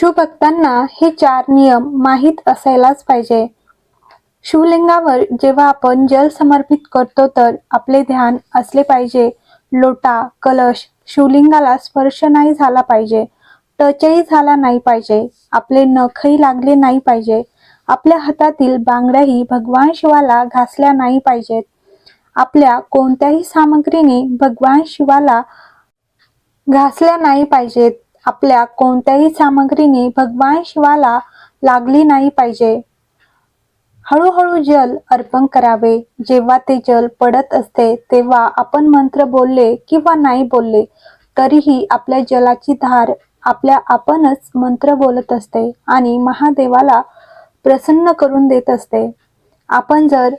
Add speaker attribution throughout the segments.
Speaker 1: शिवभक्तांना हे चार नियम माहीत असायलाच पाहिजे. शिवलिंगावर जेव्हा आपण जल समर्पित करतो तर आपले ध्यान असले पाहिजे. लोटा कलश शिवलिंगाला स्पर्श नाही झाला पाहिजे. टचही झाला नाही पाहिजे. आपले नखही लागले नाही पाहिजे. आपल्या हातातील बांगड्याही भगवान शिवाला घासल्या नाही पाहिजेत. आपल्या कोणत्याही सामग्रीने भगवान शिवाला घासल्या नाही पाहिजेत. आपल्या कोणत्याही सामग्रीने भगवान शिवाला लागली नाही पाहिजे. हळूहळू जल अर्पण करावे. जेव्हा ते जल पडत असते तेव्हा आपण मंत्र बोलले किंवा नाही बोलले तरीही आपल्या जलाची धार आपल्या आपणच मंत्र बोलत असते आणि महादेवाला प्रसन्न करून देत असते. आपण जर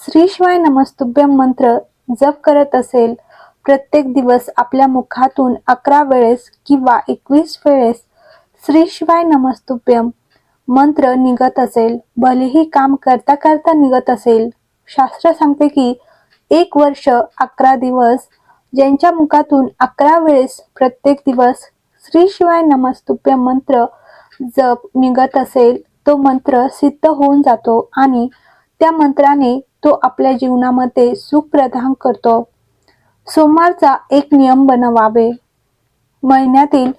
Speaker 1: श्री शिवाय नमस्तुभ्यम मंत्र जप करत असेल प्रत्येक दिवस आपल्या मुखातून अकरा वेळेस किंवा एकवीस वेळेस श्री शिवाय नमस्तुभ्यम मंत्र निघत असेल भलेही काम करता करता निघत असेल. शास्त्र सांगते की एक वर्ष अकरा दिवस ज्यांच्या मुखातून अकरा वेळेस प्रत्येक दिवस श्री शिवाय नमस्तुभ्यम मंत्र जप निघत असेल तो मंत्र सिद्ध होऊन जातो आणि त्या मंत्राने तो आपल्या जीवनामध्ये सुख प्रदान करतो. सोमवारचा एक नियम बनवावे. महिन्यातील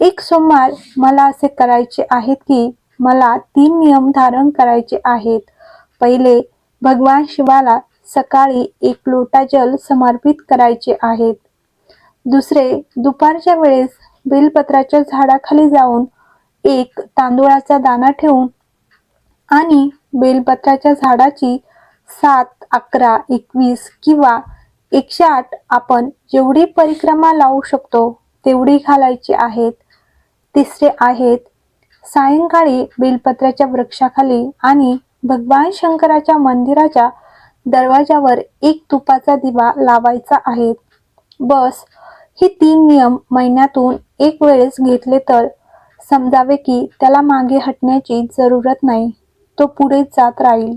Speaker 1: एक सोमवार मला असे करायचे आहेत की मला तीन नियम धारण करायचे आहेत. पहिले भगवान शिवाला सकाळी एक लोटा जल समर्पित करायचे आहेत. दुसरे दुपारच्या वेळेस बेलपत्राच्या झाडाखाली जाऊन एक तांदूळाचा दाणा ठेवून आणि बेलपत्राच्या झाडाची सात अकरा एकवीस किंवा एकशे आठ आपण जेवढी परिक्रमा लावू शकतो तेवढी घालायची आहेत. तिसरे आहेत सायंकाळी बेलपत्राच्या वृक्षाखाली आणि भगवान शंकराच्या मंदिराच्या दरवाजावर एक तुपाचा दिवा लावायचा आहे. बस हे तीन नियम महिन्यातून एक वेळेस घेतले तर समजावे की त्याला मागे हटण्याची जरूरत नाही. तो पुढे जात राहील.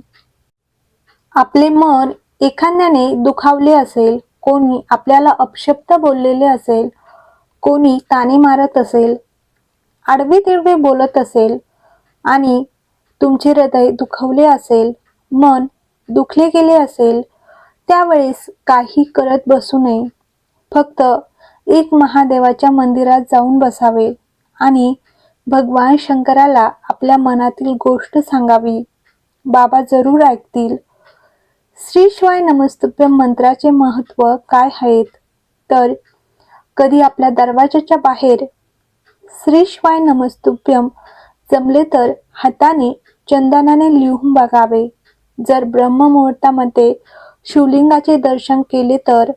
Speaker 1: आपले मन एखाद्याने दुखावले असेल कोणी आपल्याला अपशब्द बोललेले असेल कोणी ताने मारत असेल आडवे तिडवे बोलत असेल आणि तुमचे हृदय दुखवले असेल मन दुखले गेले असेल त्यावेळेस काही करत बसू नये. फक्त एक महादेवाच्या मंदिरात जाऊन बसावे आणि भगवान शंकराला आपल्या मनातील गोष्ट सांगावी. बाबा जरूर ऐकतील. श्री शिवाय नमस्तुभ्यम मंत्राचे महत्त्व काय आहेत? तर कधी आपल्या दरवाजाच्या बाहेर श्री शिवाय नमस्तुभ्यम जमले तर हाताने चंदनाने लिहून बघावे. जर ब्रह्ममुहूर्तामध्ये शिवलिंगाचे दर्शन केले तर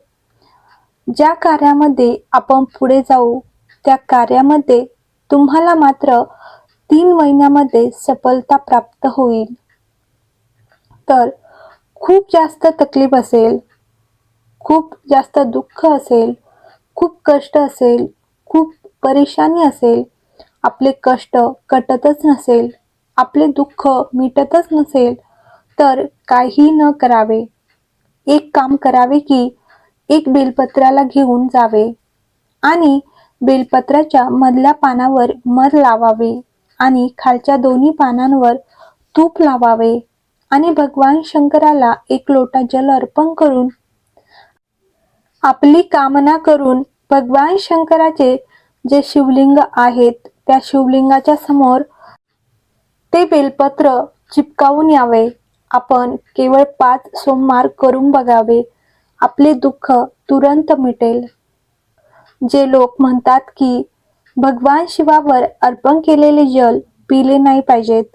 Speaker 1: ज्या कार्यामध्ये आपण पुढे जाऊ त्या कार्यामध्ये तुम्हाला मात्र तीन महिन्यामध्ये सफलता प्राप्त होईल. तर खूप जास्त तकलीफ असेल खूप जास्त दुःख असेल खूप कष्ट असेल खूप परेशानी असेल आपले कष्ट कटतच नसेल आपले दुःख मिटतच नसेल तर काही न करावे. एक काम करावे की एक बेलपत्राला घेऊन जावे आणि बेलपत्राच्या मधल्या पानावर मध लावावे आणि खालच्या दोन्ही पानांवर तूप लावावे. आणि भगवान शंकराला एक लोटा जल अर्पण करून आपली कामना करून भगवान शंकराचे जे शिवलिंग आहेत त्या शिवलिंगाच्या समोर ते बेलपत्र चिपकावून यावे. आपण केवळ पाच सोमवार करून बघावे. आपले दुःख तुरंत मिटेल. जे लोक म्हणतात की भगवान शिवावर अर्पण केलेले जल पिले नाही पाहिजेत.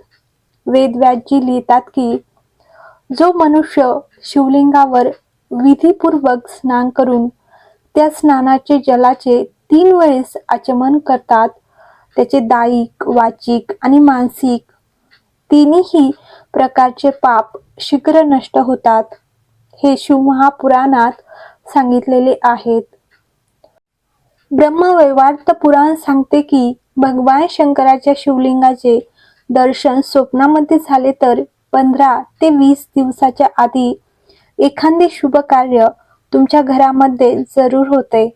Speaker 1: वेदव्यासजी लिहितात की जो मनुष्य शिवलिंगावर विधीपूर्वक स्नान करून त्या स्नानाचे जलाचे तीन वेळेस आचमन करतात त्याचे दायिक वाचिक आणि मानसिक तिन्ही प्रकारचे पाप शीघ्र नष्ट होतात हे शिवमहापुराणात सांगितलेले आहेत. ब्रह्मवैवार्त पुराण सांगते की भगवान शंकराच्या शिवलिंगाचे दर्शन स्वप्नामध्ये झाले तर पंधरा ते वीस दिवसाच्या आधी एखादे शुभ कार्य तुमच्या घरामध्ये जरूर होते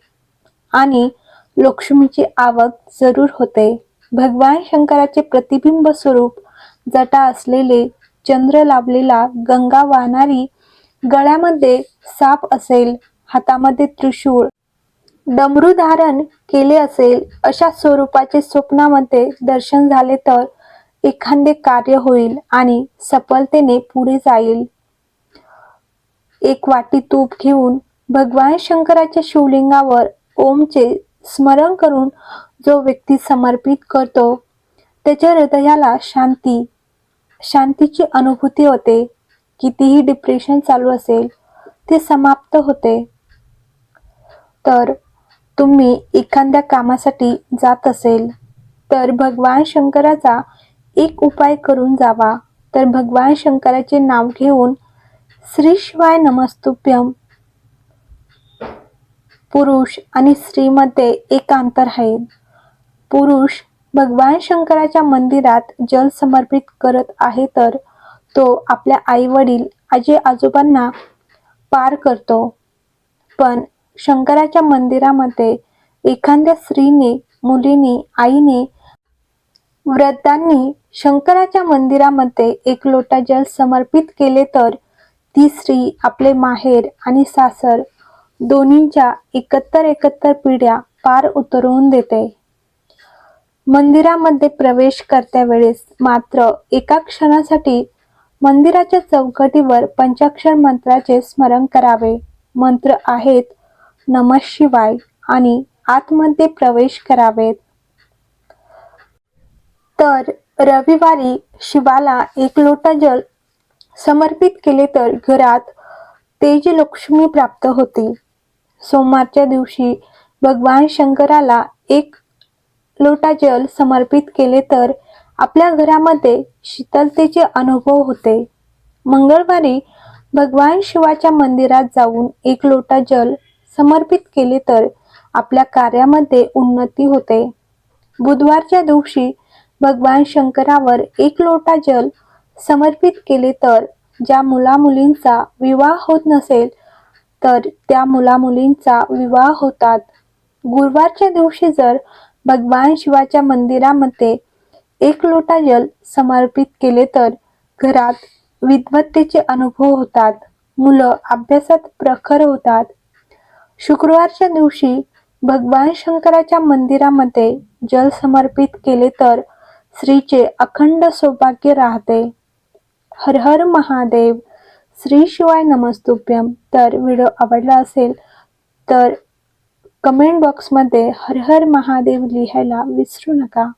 Speaker 1: आणि लक्ष्मीची आवक जरूर होते. भगवान शंकराचे प्रतिबिंब स्वरूप जटा असलेले चंद्र लाभलेला गंगा वाहणारी गळ्यामध्ये साप असेल हातामध्ये त्रिशूळ डमरू धारण केले असेल अशा स्वरूपाचे स्वप्नामध्ये दर्शन झाले तर एखादे कार्य होईल आणि सफलतेने पुढे जाईल. एक वाटी तूप घेऊन भगवान शंकराच्या शिवलिंगावर ओमचे स्मरण करून जो व्यक्ती समर्पित करतो त्याच्या हृदयाला शांती शांतीची अनुभूती होते. कितीही डिप्रेशन चालू असेल ते समाप्त होते. तर तुम्ही एखाद्या कामासाठी जात असेल तर भगवान शंकराचा एक उपाय करून जावा. तर भगवान शंकराचे नाव घेऊन श्री शिवाय नमस्तुभ्यम. पुरुष आणि स्त्रीमध्ये एक अंतर आहे. पुरुष भगवान शंकराच्या मंदिरात जल समर्पित करत आहे तर तो आपल्या आई वडील आजी आजोबांना पार करतो. पण शंकराच्या मंदिरामध्ये एखाद्या स्त्रीने मुलीने आईने वृद्धांनी शंकराच्या मंदिरामध्ये एक लोटा जल समर्पित केले तर ती स्त्री आपले माहेर आणि सासर दोन्हींच्या एकत्र एकत्र पिढ्या पार उतरवून देते. मंदिरामध्ये प्रवेश करत्या वेळेस मात्र एका क्षणासाठी मंदिराच्या चौकटीवर पंचाक्षर मंत्राचे स्मरण करावे. मंत्र आहेत नम शिवाय आणि आतमध्ये प्रवेश करावेत. तर रविवारी शिवाला एक लोटा जल समर्पित केले तर घरात तेज लक्ष्मी प्राप्त होते. सोमवारच्या दिवशी भगवान शंकराला एक लोटा जल समर्पित केले तर आपल्या घरामध्ये शीतलतेचे अनुभव होते. मंगळवारी भगवान शिवाच्या मंदिरात जाऊन एक लोटा जल समर्पित केले तर आपल्या कार्यामध्ये उन्नती होते. बुधवारच्या दिवशी भगवान शंकरावर एक लोटा जल समर्पित केले तर ज्या मुलामुलींचा विवाह होत नसेल तर त्या मुलामुलींचा विवाह होतात. गुरुवारच्या दिवशी जर भगवान शिवाच्या मंदिरामध्ये एक लोटा जल समर्पित केले तर घरात विद्वत्तेचे अनुभव होतात मुलं अभ्यासात प्रखर होतात. शुक्रवारच्या दिवशी भगवान शंकराच्या मंदिरामध्ये जल समर्पित केले तर स्त्रीचे अखंड सौभाग्य राहते. हर हर महादेव. श्री शिवाय नमस्तुभ्यम तर व्हिडिओ आवडला असेल तर कमेंट बॉक्समध्ये हर हर महादेव लिहायला विसरू नका.